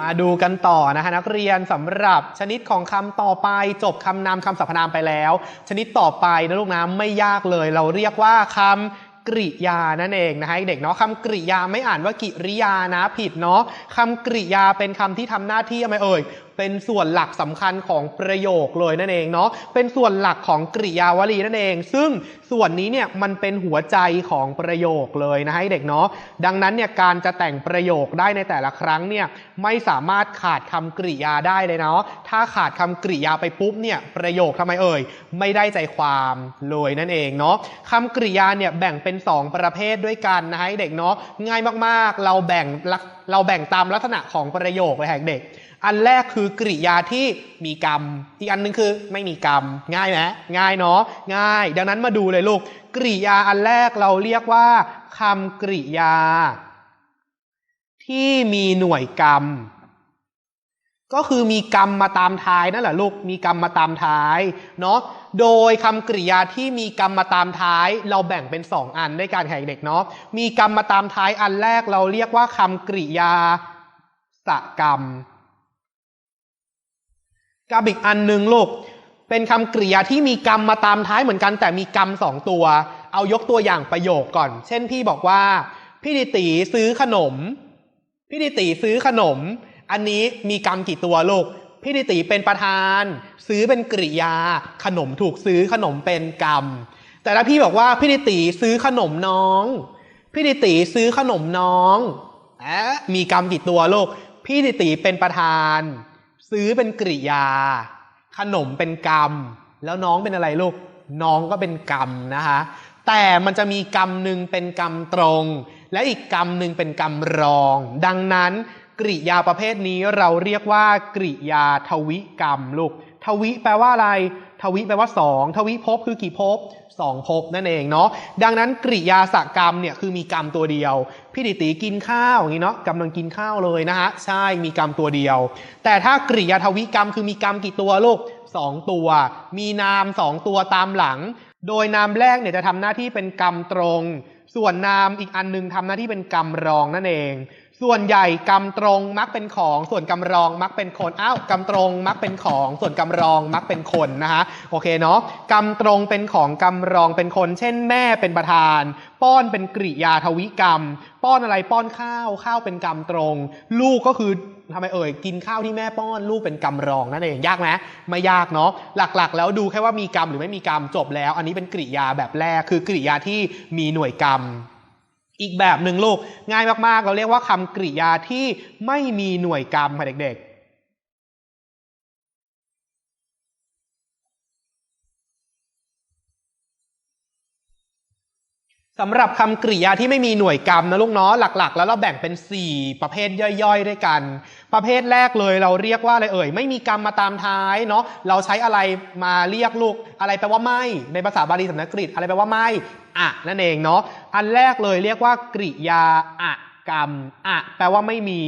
มาดูกันต่อนะคะนักเรียนสำหรับชนิดของคำต่อไป จบคำนามคำสรรพนามไปแล้ว ชนิดต่อไปนะลูกนะไม่ยากเลย เราเรียกว่าคำกริยานั่นเองนะคะเด็กเนาะคำกริยาไม่อ่านว่ากิริยานะผิดเนาะคำกริยาเป็นคำที่ทำหน้าที่อะไรเอ่ย เป็นส่วนหลักสำคัญของประโยคเลยนั่นเองเนาะเป็นส่วนหลักของกริยาวลีนั่นเอง ซึ่งส่วนนี้เนี่ยมันเป็นหัวใจของประโยคเลยนะให้เด็กเนาะดังนั้นเนี่ยการจะแต่งประโยคได้ในแต่ละครั้งเนี่ยไม่สามารถขาดคำกริยาได้เลยเนาะถ้าขาดคำกริยาไปปุ๊บเนี่ยประโยคทำไมเอ่ยไม่ได้ใจความเลยนั่นเองเนาะคำกริยาเนี่ยแบ่งเป็น 2 ประเภทด้วยกันนะให้เด็กเนาะง่ายมากๆ เราแบ่งเราแบ่งตามลักษณะของประโยคเลยค่ะเด็ก อันแรกคือกริยาที่มีกรรม อีกอันหนึงคือไม่มีกรรม ง่ายไหมง่ายเนาะง่าย ดังนั้นมาดูเลยลูกกริยาอันแรกเราเรียกว่าคำกริยา ที่มีหน่วยกรรม ก็คือมีกรรมมาตามท้ายนั่นแหละลูกมีกรรมมาตามท้ายเนาะโดยคำกริยาที่มีกรรมมาตามท้าย เราแบ่งเป็น2อันด้วยการแข่งเด็กเนาะมีกรรมมาตามท้ายอันแรกเราเรียกว่าคำกริยาสกรรม กับอีกอันหนึ่งลูก เป็นคำกริยาที่มีกรรมมาตามท้ายเหมือนกัน แต่มีกรรมสองตัว เอายกตัวอย่างประโยคก่อน เช่นพี่บอกว่า พี่ดิตีซื้อขนม พี่ดิตีซื้อขนม อันนี้มีกรรมกี่ตัวลูก พี่ดิตีเป็นประธาน ซื้อเป็นกริยา ขนมถูกซื้อขนมเป็นกรรม แต่ถ้าพี่บอกว่าพี่ดิตีซื้อขนมน้อง พี่ดิตีซื้อขนมน้องอะมีกรรมกี่ตัวลูก พี่ดิตีเป็นประธาน ซื้อเป็นกริยา ขนมเป็นกรรม แล้วน้องเป็นอะไรลูก น้องก็เป็นกรรมนะคะแต่มันจะมีกรรมหนึ่งเป็นกรรมตรง และอีกกรรมหนึ่งเป็นกรรมรอง ดังนั้นกริยาประเภทนี้เราเรียกว่ากริยาทวิกรรมลูก ทวิแปลว่าอะไร ทวิแปลว่าสองทวิภพคือกี่ภพ สองภพนั่นเองเนาะดังนั้นกริยาสกรรมเนี่ยคือมีกรรมตัวเดียว พี่ดิตีกินข้าวอย่างนี้เนาะกำลังกินข้าวเลยนะฮะใช่มีกรรมตัวเดียว แต่ถ้ากริยาทวิกรรมคือมีกรรมกี่ตัวลูกสองตัว มีนามสองตัวตามหลัง โดยนามแรกเนี่ยจะทำหน้าที่เป็นกรรมตรง ส่วนนามอีกอันหนึงทำหน้าที่เป็นกรรมรองนั่นเอง ส่วนใหญ่กรรมตรงมักเป็นของ ส่วนกรรมรองมักเป็นคนอ้าวกรรมตรงมักเป็นของ ส่วนกรรมรองมักเป็นคนนะคะโอเคเนาะกรรมตรงเป็นของกรรมรองเป็นคน เช่น แม่เป็นประธาน ป้อนเป็นกริยาทวิกรรม ป้อนอะไรป้อนข้าวข้าวเป็นกรรมตรง ลูกก็คือทำไมเอ่ยกินข้าวที่แม่ป้อนลูกเป็นกรรมรองนั่นเองยากไหมไม่ยากเนาะหลักๆ แล้วดูแค่ว่ามีกรรมหรือไม่มีกรรมจบแล้ว อันนี้เป็นกริยาแบบแรกคือกริยาที่มีหน่วยกรรม อีกแบบหนึ่งลูกง่ายมากๆ เราเรียกว่าคำกริยาที่ไม่มีหน่วยกรรมค่ะเด็กๆสำหรับคำกริยาที่ไม่มีหน่วยกรรมนะลูกเนาะหลัก ๆ แล้วเราแบ่งเป็น 4 ประเภทย่อยๆ ด้วยกัน ประเภทแรกเลยเราเรียกว่าอะไรเอ่ยไม่มีกรรมมาตามท้ายเนาะเราใช้อะไรมาเรียกลูกอะไรแปลว่าไม่ ในภาษาบาลีสำนักกฤษอะไรแปลว่าไม่ อะนั่นเองเนาะอันแรกเลยเรียกว่ากริยาอะกรรมอะแปลว่าไม่มี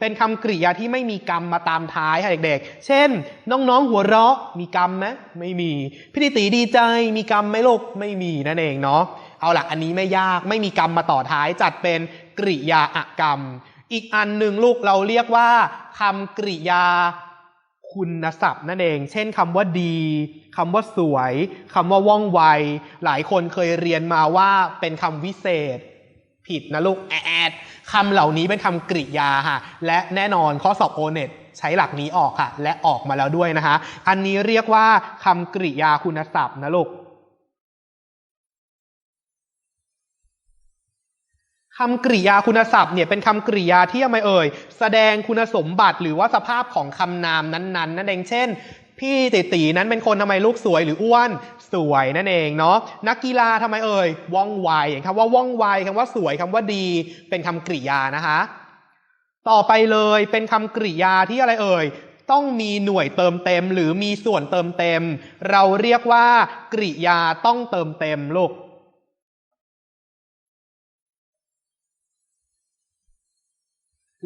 เป็นคำกริยาที่ไม่มีกรรมมาตามท้ายค่ะเด็กๆ เช่น น้องๆหัวเราะมีกรรมไหมไม่มี พี่ติตีดีใจมีกรรมไหมลูกไม่มีนั่นเองเนาะเอาล่ะอันนี้ไม่ยากไม่มีกรรมมาต่อท้ายจัดเป็นกริยาอะกรรม อีกอันหนึ่งลูกเราเรียกว่าคำกริยา คุณศัพท์นั่นเอง เช่นคำว่าดีคำว่าสวยคำว่าว่องไว หลายคนเคยเรียนมาว่าเป็นคำวิเศษ ผิดนะลูกแอดคำเหล่านี้เป็นคำกริยาค่ะและแน่นอนข้อสอบโอเน็ตใช้หลักนี้ออกค่ะ และออกมาแล้วด้วยนะคะ อันนี้เรียกว่าคำกริยาคุณศัพท์นะลูก คำกริยาคุณศัพท์เนี่ยเป็นคำกริยาที่ทำไมเอ่ย แสดงคุณสมบัติหรือว่าสภาพของคำนามนั้นๆ นั่นเองเช่น พี่ติตีนั้นเป็นคนทำไมลูกสวยหรืออ้วนสวยนั่นเองเนาะนักกีฬาทำไมเอ่ยว่องไวคำว่าว่องไวคำว่าสวยคำว่าดีเป็นคำกริยานะคะ ต่อไปเลยเป็นคำกริยาที่อะไรเอ่ยต้องมีหน่วยเติมเต็ม หรือมีส่วนเติมเต็ม เราเรียกว่ากริยาต้องเติมเต็มลูก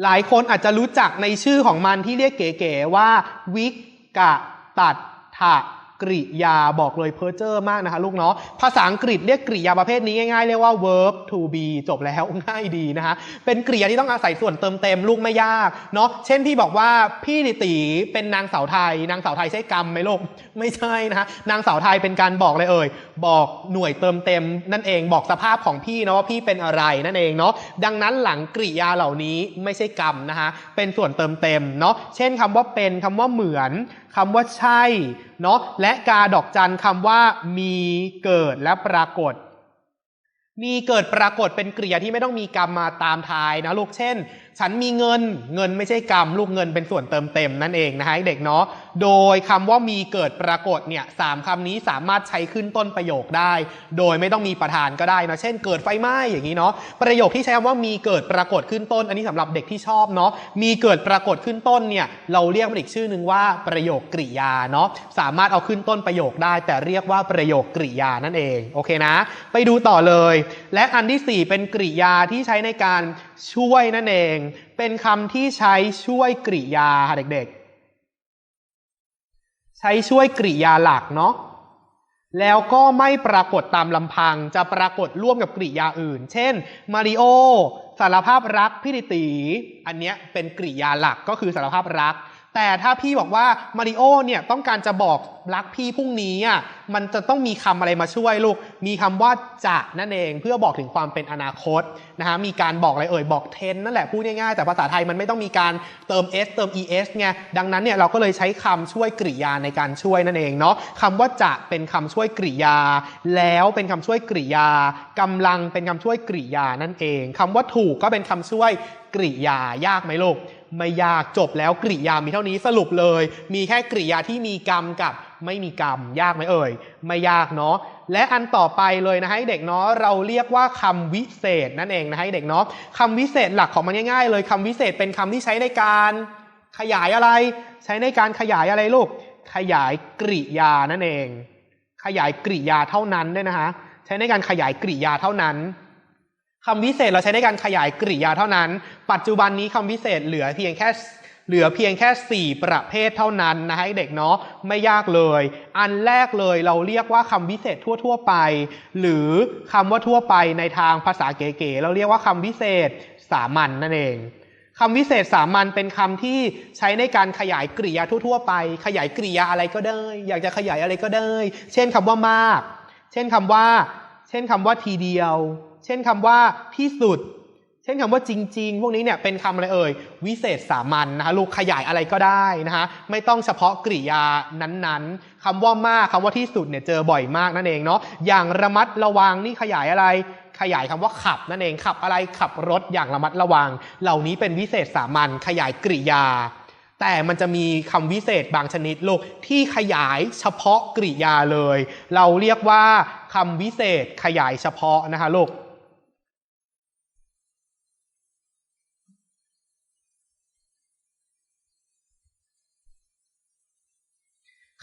หลายคนอาจจะรู้จักในชื่อของมันที่เรียกเก๋ๆว่าวิกกะตัดถะ กริยาบอกเลยเพอร์เจอร์มากนะคะลูกเนาะภาษาอังกฤษเรียกกริยาประเภทนี้ง่ายๆ เรียกว่า verb to be จบแล้วง่ายดีนะคะเป็นกริยาที่ต้องอาศัยส่วนเติมเต็มลูกไม่ยากเนาะเช่นพี่บอกว่าพี่ดิตีเป็นนางสาวไทย นางสาวไทยใช่กรรมไหมลูกไม่ใช่นะคะนางสาวไทยเป็นการบอกเลยเอ่ยบอกหน่วยเติมเต็มนั่นเองบอกสภาพของพี่นะว่าพี่เป็นอะไรนั่นเองเนาะดังนั้นหลังกริยาเหล่านี้ไม่ใช่กรรมนะคะเป็นส่วนเติมเต็มเนาะเช่นคำว่าเป็นคำว่าเหมือน คำว่าใช่เนาะและกาดอกจันคำว่ามีเกิดและปรากฏ มีเกิดปรากฏเป็นกริยาที่ไม่ต้องมีกรรมมาตามทายนะลูกเช่น ฉันมีเงินเงินไม่ใช่กรรม ลูกเงินเป็นส่วนเติมเต็มนั่นเองนะฮะเด็กเนาะโดยคำว่ามีเกิดปรากฏเนี่ยสามคำนี้สามารถใช้ขึ้นต้นประโยคได้ โดยไม่ต้องมีประธานก็ได้นะเช่น เกิดไฟไหม้อย่างนี้เนาะประโยคที่ใช้คำว่ามีเกิดปรากฏขึ้นต้น อันนี้สำหรับเด็กที่ชอบเนาะมีเกิดปรากฏขึ้นต้นเนี่ยเราเรียกมันอีกชื่อหนึ่งว่าประโยคกริยาเนาะสามารถเอาขึ้นต้นประโยคได้ แต่เรียกว่าประโยคกริยานั่นเองโอเคนะ ไปดูต่อเลย และอันที่สี่เป็นกริยาที่ใช้ในการช่วยนั่นเอง เป็นคำที่ใช้ช่วยกริยาค่ะเด็กๆ ใช้ช่วยกริยาหลักเนาะแล้วก็ไม่ปรากฏตามลำพังจะปรากฏร่วมกับกริยาอื่น เช่นมาริโอสารภาพรักพี่ติตีอันเนี้ยเป็นกริยาหลักก็คือสารภาพรัก แต่ถ้าพี่บอกว่ามาริโอเนี่ยต้องการจะบอกรักพี่พรุ่งนี้อะมันจะต้องมีคำอะไรมาช่วยลูก มีคำว่าจะนั่นเองเพื่อบอกถึงความเป็นอนาคตนะฮะมีการบอกอะไรเอ่ยบอกเทนนั่นแหละพูดง่ายๆแต่ภาษาไทยมันไม่ต้องมีการเติม s เติม es ไงดังนั้นเนี่ยเราก็เลยใช้คำช่วยกริยาในการช่วยนั่นเองเนาะคำว่าจะเป็นคำช่วยกริยา แล้วเป็นคำช่วยกริยากำลังเป็นคำช่วยกริยานั่นเองคำว่าถูกก็เป็นคำช่วยกริยายากไหมลูก ไม่ยากจบแล้วกริยามีเท่านี้สรุปเลย มีแค่กริยาที่มีกรรมกับไม่มีกรรม ยากไหมเอ่ย ไม่ยากเนาะและอันต่อไปเลยนะให้เด็กเนาะเราเรียกว่าคำวิเศษนั่นเองนะให้เด็กเนาะคำวิเศษหลักของมันง่ายๆ เลยคำวิเศษเป็นคำที่ใช้ในการขยายอะไร ใช้ในการขยายอะไรลูก ขยายกริยานั่นเอง ขยายกริยาเท่านั้นด้วยนะคะใช้ในการขยายกริยาเท่านั้น คำวิเศษเราใช้ในการขยายกริยาเท่านั้น ปัจจุบันนี้คำวิเศษเหลือเพียงแค่เหลือเพียงแค่ 4 ประเภทเท่านั้นนะให้เด็กเนาะไม่ยากเลย อันแรกเลยเราเรียกว่าคำวิเศษทั่ว ๆ ไป หรือคำว่าทั่วไปในทางภาษาเก๋ๆเราเรียกว่าคำวิเศษสามัญนนั่นเองคำวิเศษสามัญเป็นคำที่ใช้ในการขยายกริยาทั่ว ๆ ไป ขยายกริยาอะไรก็ได้ อยากจะขยายอะไรก็ได้ เช่นคำว่ามาก เช่นคำว่า เช่นคำว่าทีเดียว เช่นคำว่าที่สุด เช่นคำว่าจริง ๆ พวกนี้เนี่ยเป็นคำอะไรเอ่ย วิเศษสามัญนนะคะลูกขยายอะไรก็ได้นะคะไม่ต้องเฉพาะกริยานั้นๆคำว่ามากคำว่าที่สุดเนี่ยเจอบ่อยมากนั่นเองเนาะอย่างระมัดระวังนี่ขยายอะไรขยายคำว่าขับนั่นเองขับอะไรขับรถอย่างระมัดระวัง เหล่านี้เป็นวิเศษสามัญขยายกริยา แต่มันจะมีคำวิเศษบางชนิดลูกที่ขยายเฉพาะกริยาเลย เราเรียกว่าคำวิเศษขยายเฉพาะนะคะลูก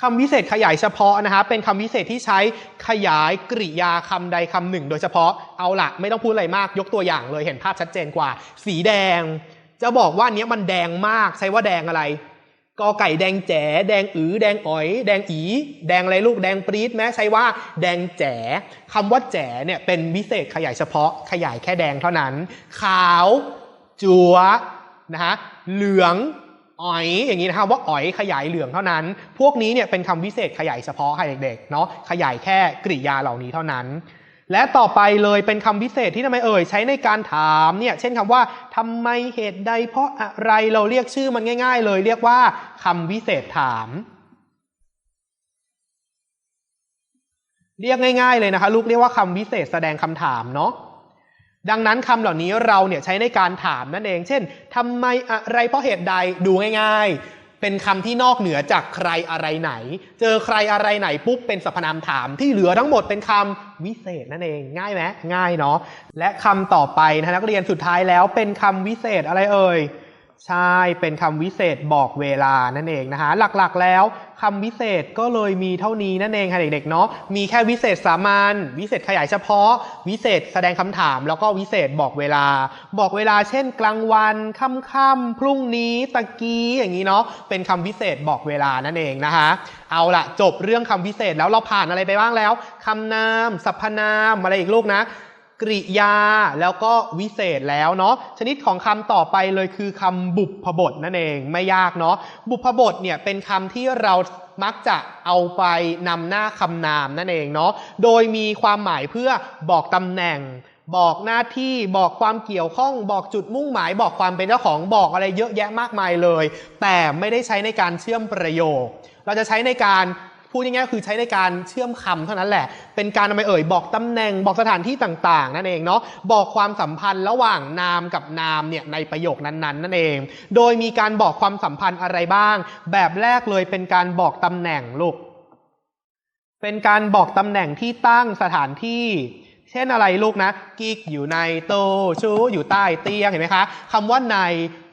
คำวิเศษขยายเฉพาะนะคะเป็นคำวิเศษที่ใช้ขยายกริยาคำใดคำหนึ่ง โดยเฉพาะเอาละไม่ต้องพูดอะไรมากยกตัวอย่างเลยเห็นภาพชัดเจนกว่า สีแดง จะบอกว่าเนี้ยมันแดงมากใช้ว่าแดงอะไรกอไก่แดงแจ๋แดงอือแดงอ๋อย แดงอีแดงอะไรลูกแดงปรี๊ดแม้ใช้ว่า แดงแจ๋คำว่าแจ๋เนี่ยเป็นวิเศษขยายเฉพาะขยายแค่แดงเท่านั้น ขาว จัวนะฮะเหลือง อ๋อยอย่างนี้นะครับว่าอ๋อยขยายเหลืองเท่านั้น พวกนี้เนี่ยเป็นคำวิเศษขยายเฉพาะให้เด็กๆเนาะขยายแค่กริยาเหล่านี้เท่านั้น และต่อไปเลยเป็นคำวิเศษที่ทำไมเอ่ยใช้ในการถามเนี่ยเช่นคำว่าทำไมเหตุใดเพราะอะไรเราเรียกชื่อมันง่าย ๆ เลย เรียกว่าคำวิเศษถาม เรียกง่าย ๆ เลยนะคะลูกเรียกว่าคำวิเศษแสดงคำถามเนาะ ดังนั้นคำเหล่านี้เราเนี่ยใช้ในการถามนั่นเอง เช่นทำไมอะไรเพราะเหตุใดดูง่ายๆ เป็นคำที่นอกเหนือจากใครอะไรไหน เจอใครอะไรไหนปุ๊บเป็นสรรพนามถามที่เหลือทั้งหมดเป็นคำวิเศษนั่นเอง ง่ายไหมง่ายเนาะและคำต่อไปนะนักเรียนสุดท้ายแล้วเป็นคำวิเศษอะไรเอ่ย ใช่ เป็นคำวิเศษบอกเวลานั่นเองนะคะหลักๆแล้วคำวิเศษก็เลยมีเท่านี้นั่นเองค่ะเด็กๆเนาะ มีแค่วิเศษสามัญ วิเศษขยายเฉพาะ วิเศษแสดงคำถาม แล้วก็วิเศษบอกเวลา บอกเวลาเช่น กลางวัน ค่ำๆ พรุ่งนี้ ตะกี้อย่างนี้เนาะ เป็นคำวิเศษบอกเวลานั่นเองนะคะเอาละจบเรื่องคำวิเศษแล้วเราผ่านอะไรไปบ้างแล้วคำนามสรรพนามอะไรอีกลูกนะ กริยาแล้วก็วิเศษแล้วเนาะชนิดของคำต่อไปเลยคือคำบุพบทนั่นเองไม่ยากเนาะบุพบทเนี่ยเป็นคำที่เรามักจะเอาไปนำหน้าคำนามนั่นเองเนาะโดยมีความหมายเพื่อบอกตำแหน่ง บอกหน้าที่บอกความเกี่ยวข้อง บอกจุดมุ่งหมาย บอกความเป็นเจ้าของบอกอะไรเยอะแยะมากมายเลย แต่ไม่ได้ใช้ในการเชื่อมประโยค เราจะใช้ในการ พูดง่ายๆคือใช้ในการเชื่อมคำเท่านั้นแหละ เป็นการนำไปเอ่ยบอกตำแหน่งบอกสถานที่ต่างๆ นั่นเองเนาะบอกความสัมพันธ์ระหว่างนามกับนามเนี่ยในประโยคนั้นๆ นั่นเอง โดยมีการบอกความสัมพันธ์อะไรบ้าง แบบแรกเลยเป็นการบอกตำแหน่งลูกเป็นการบอกตำแหน่งที่ตั้งสถานที่ เช่นอะไรลูกนะ กิ๊กอยู่ในตู้ชูอยู่ใต้เตียงเห็นไหมคะคำว่าใน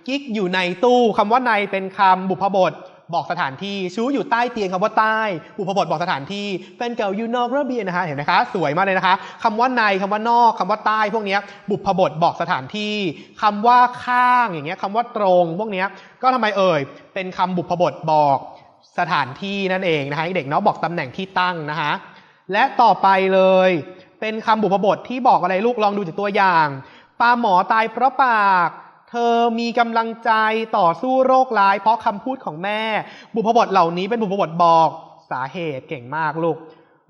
กิ๊กอยู่ในตู้คำว่าในเป็นคำบุพบท บอกสถานที่ชูอยู่ใต้เตียงคำว่าใต้บุพบทบอกสถานที่แฟนเก่าอยู่นอกระเบียงนะคะเห็นไหมคะ สวยมากเลยนะคะคำว่าในคำว่านอกคำว่าใต้พวกนี้บุพบทบอกสถานที่คำว่าข้างอย่างเงี้ยคำว่าตรงพวกนี้ก็ทำไมเอ่ย เป็นคำบุพบทบอกสถานที่นั่นเองนะคะเด็กเนาะบอกตำแหน่งที่ตั้งนะคะและต่อไปเลย เป็นคำบุพบทที่บอกอะไรลูกลองดูจากตัวอย่างปลาหมอตายเพราะปาก เธอมีกำลังใจต่อสู้โรคร้าย เพราะคำพูดของแม่ บุพบทเหล่านี้เป็นบุพบทบอกสาเหตุเก่งมากลูก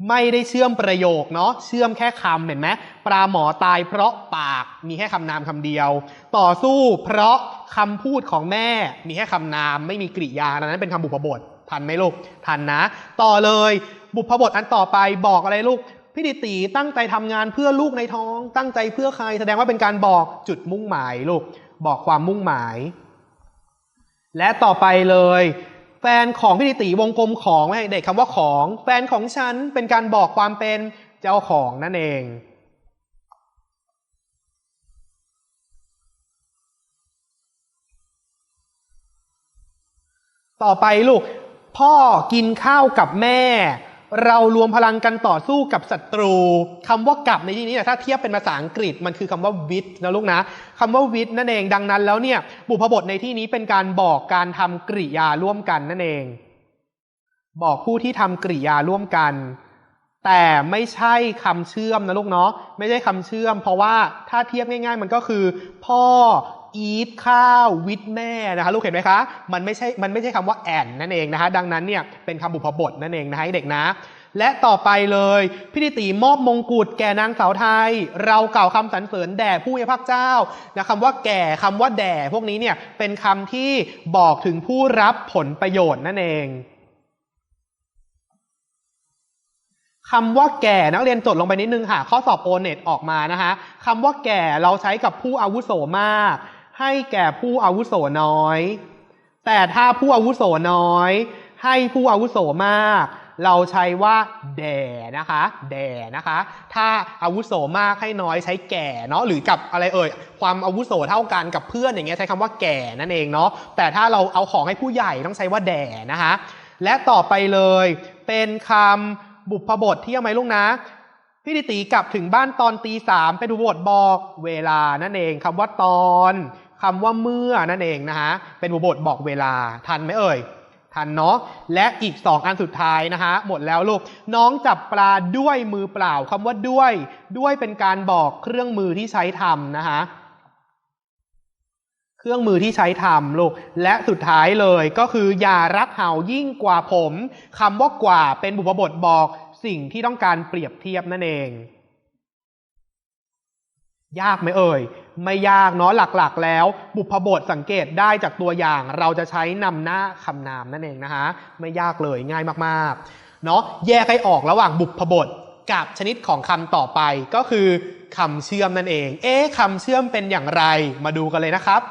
ไม่ได้เชื่อมประโยคเนาะเชื่อมแค่คำเห็นไหมปลาหมอตายเพราะปากมีแค่คำนามคำเดียว ต่อสู้เพราะคำพูดของแม่มีแค่คำนามไม่มีกริยาดังนั้นเป็นคำบุพบททันไหมลูกทันนะ ต่อเลย บุพบทอันต่อไปบอกอะไรลูกพี่ดิตีตั้งใจทำงานเพื่อลูกในท้อง ตั้งใจเพื่อใคร แสดงว่าเป็นการบอกจุดมุ่งหมายลูก บอกความมุ่งหมาย และต่อไปเลย แฟนของพี่ดิตีวงกลมของไม่ให้เด็กคำว่าของ แฟนของฉันเป็นการบอกความเป็นเจ้าของนั่นเองต่อไปลูก พ่อกินข้าวกับแม่ เรารวมพลังกันต่อสู้กับศัตรูคำว่ากับในที่นี้เนี่ยถ้าเทียบเป็นภาษาอังกฤษมันคือคำว่าวิทนะลูกนะคำว่าวิทนั่นเองดังนั้นแล้วเนี่ยบุพบทในที่นี้เป็นการบอกการทำกริยาร่วมกันนั่นเอง บอกผู้ที่ทำกริยาร่วมกัน แต่ไม่ใช่คำเชื่อมนะลูกเนาะไม่ใช่คำเชื่อม เพราะว่าถ้าเทียบง่าย ๆ มันก็คือ พ่อ eat ข้าววิทแม่นะคะลูกเห็นไหมคะมันไม่ใช่มันไม่ใช่คำว่าแอนนั่นเองนะคะดังนั้นเนี่ยเป็นคำบุพบทนั่นเองนะคะให้เด็กนะ และต่อไปเลยพี่ดิตีมอบมงกุฎแก่นางสาวไทย เรากล่าวคำสรรเสริญแด่ผู้มีพระเจ้านะคำว่าแก่คำว่าแด่พวกนี้เนี่ยเป็นคำที่บอกถึงผู้รับผลประโยชน์นั่นเองคำว่าแก่นักเรียนจดลงไปนิดนึงค่ะ ข้อสอบโอเน็ตออกมานะคะคำว่าแก่เราใช้กับผู้อาวุโสมาก ให้แก่ผู้อาวุโสน้อย แต่ถ้าผู้อาวุโสน้อย ให้ผู้อาวุโสมาก เราใช้ว่าแด่นะคะแด่นะคะ ถ้าอาวุโสมากให้น้อยใช้แก่เนาะหรือกับอะไรเอ่ยความอาวุโสเท่ากันกับเพื่อนอย่างเงี้ยใช้คำว่าแก่นั่นเองเนาะแต่ถ้าเราเอาของให้ผู้ใหญ่ต้องใช้ว่าแด่นะคะ และต่อไปเลยเป็นคำบุพบทที่ยังไงลูกนะพี่ดิตีกลับถึงบ้านตอนตีสามเป็นบุพบทบอกเวลานั่นเองคำว่าตอน คำว่าเมื่อนั่นเองนะคะเป็นบุบทบอกเวลาทันไหมเอ่ยทันเนาะและอีกสองอันสุดท้ายนะคะหมดแล้วลูก น้องจับปลาด้วยมือเปล่าคำว่าด้วย ด้วยเป็นการบอกเครื่องมือที่ใช้ทำนะคะเครื่องมือที่ใช้ทำลูก และสุดท้ายเลยก็คืออย่ารักเห่ายิ่งกว่าผมคำว่ากว่าเป็นบุพบทบอกสิ่งที่ต้องการเปรียบเทียบนั่นเอง ยากไหมเอ่ย ไม่ยากเนาะหลักๆ แล้ว บุพบทสังเกตได้จากตัวอย่างเราจะใช้นำหน้าคำนามนั่นเองนะคะไม่ยากเลยง่ายมากๆเนาะแยกให้ออกระหว่างบุพบทกับชนิดของคำต่อไปก็คือคำเชื่อมนั่นเอง เอ๊ะคำเชื่อมเป็นอย่างไรมาดูกันเลยนะครับ